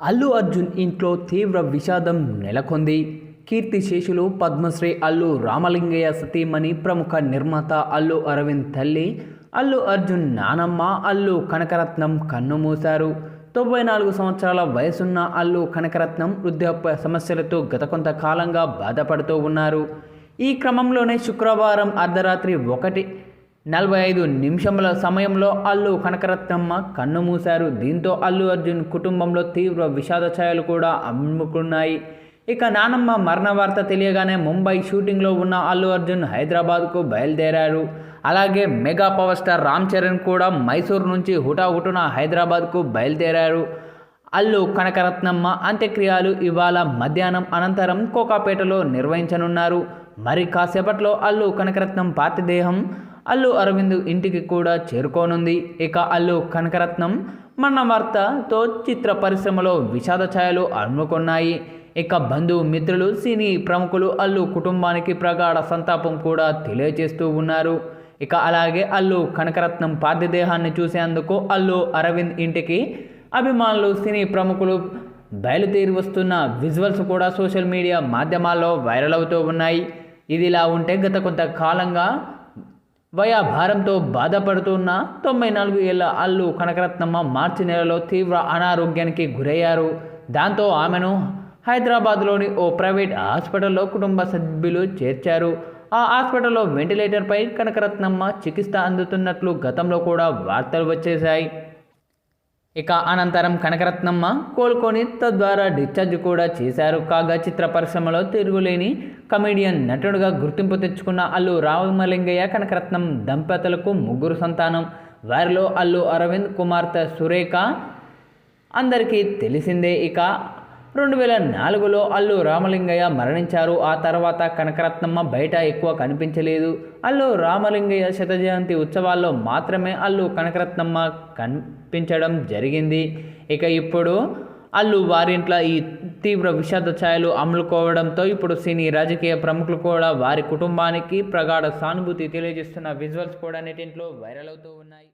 అల్లు అర్జున్ ఇంట్లో తీవ్ర విషాదం నెలకొంది. కీర్తి శేషులు పద్మశ్రీ అల్లు రామలింగయ్య సతీమణి ప్రముఖ నిర్మాత అల్లు అరవింద్ తల్లి అల్లు అర్జున్ నానమ్మ అల్లు కనకరత్నం కన్నుమూశారు తొంభై నాలుగు సంవత్సరాల వయసున్న అల్లు కనకరత్నం వృద్ధాప్య సమస్యలతో గత కొంతకాలంగా బాధపడుతూ ఉన్నారు. ఈ క్రమంలోనే శుక్రవారం అర్ధరాత్రి ఒకటి నలభై ఐదు నిమిషముల సమయంలో అల్లు కనకరత్నమ్మ కన్ను మూశారు. దీంతో అల్లు అర్జున్ కుటుంబంలో తీవ్ర విషాద ఛాయలు కూడా అమ్ముకున్నాయి. ఇక నానమ్మ మరణ వార్త తెలియగానే ముంబై షూటింగ్లో ఉన్న అల్లు అర్జున్ హైదరాబాద్కు బయలుదేరారు. అలాగే mega power star Ram Charan కూడా మైసూర్ నుంచి హుటాహుటున హైదరాబాద్కు బయలుదేరారు. అల్లు కనకరత్నమ్మ అంత్యక్రియలు ఇవాళ మధ్యాహ్నం అనంతరం కోకాపేటలో నిర్వహించనున్నారు. మరి కాసేపట్లో అల్లు కనకరత్నం పార్థిదేహం అల్లు అరవింద్ ఇంటికి కూడా చేరుకోనుంది. ఇక అల్లు కనకరత్నం మన్న వార్తతో చిత్ర పరిశ్రమలో విషాద ఛాయలు అమ్ముకున్నాయి. ఇక బంధువు మిత్రులు సినీ ప్రముఖులు అల్లు కుటుంబానికి ప్రగాఢ సంతాపం కూడా తెలియజేస్తూ ఉన్నారు. ఇక అలాగే అల్లు కనకరత్నం పార్థిదేహాన్ని చూసేందుకు అల్లు అరవింద్ ఇంటికి అభిమానులు సినీ ప్రముఖులు బయలుదేరి వస్తున్న విజువల్స్ కూడా సోషల్ మీడియా మాధ్యమాల్లో వైరల్ అవుతూ ఉన్నాయి. ఇదిలా ఉంటే గత కొంతకాలంగా వయా భారంతో బాధపడుతున్న తొంభై నాలుగు ఏళ్ళ అల్లు కనకరత్నమ్మ మార్చి నెలలో తీవ్ర అనారోగ్యానికి గురయ్యారు. దాంతో ఆమెను హైదరాబాద్లోని ఓ ప్రైవేట్ హాస్పిటల్లో కుటుంబ సభ్యులు చేర్చారు. ఆ హాస్పిటల్లో వెంటిలేటర్పై కనకరత్నమ్మ చికిత్స అందుతున్నట్లు గతంలో కూడా వార్తలు వచ్చేశాయి. ఇక అనంతరం కనకరత్నమ్మ కోలుకొని తద్వారా డిశ్చార్జ్ కూడా చేశారు. కాగా చిత్ర పరిశ్రమలో తిరుగులేని కమెడియన్ నటుడుగా గుర్తింపు తెచ్చుకున్న అల్లు రామలింగయ్య కనకరత్నం దంపతులకు ముగ్గురు సంతానం. వారిలో అల్లు అరవింద్ కుమార్తె సురేఖ అందరికీ తెలిసిందే. ఇక రెండు వేల నాలుగులో అల్లు రామలింగయ్య మరణించారు. ఆ తర్వాత కనకరత్నమ్మ బయట ఎక్కువ కనిపించలేదు. అల్లు రామలింగయ్య శత జయంతి ఉత్సవాల్లో మాత్రమే అల్లు కనకరత్నమ్మ కనిపించడం జరిగింది. ఇక ఇప్పుడు అల్లు వారింట్లో ఈ తీవ్ర విషాద ఛాయలు అమలుకోవడంతో ఇప్పుడు సినీ రాజకీయ ప్రముఖులు కూడా వారి కుటుంబానికి ప్రగాఢ సానుభూతి తెలియజేస్తున్న విజువల్స్ కూడా నెటింట్లో వైరల్ అవుతూ ఉన్నాయి.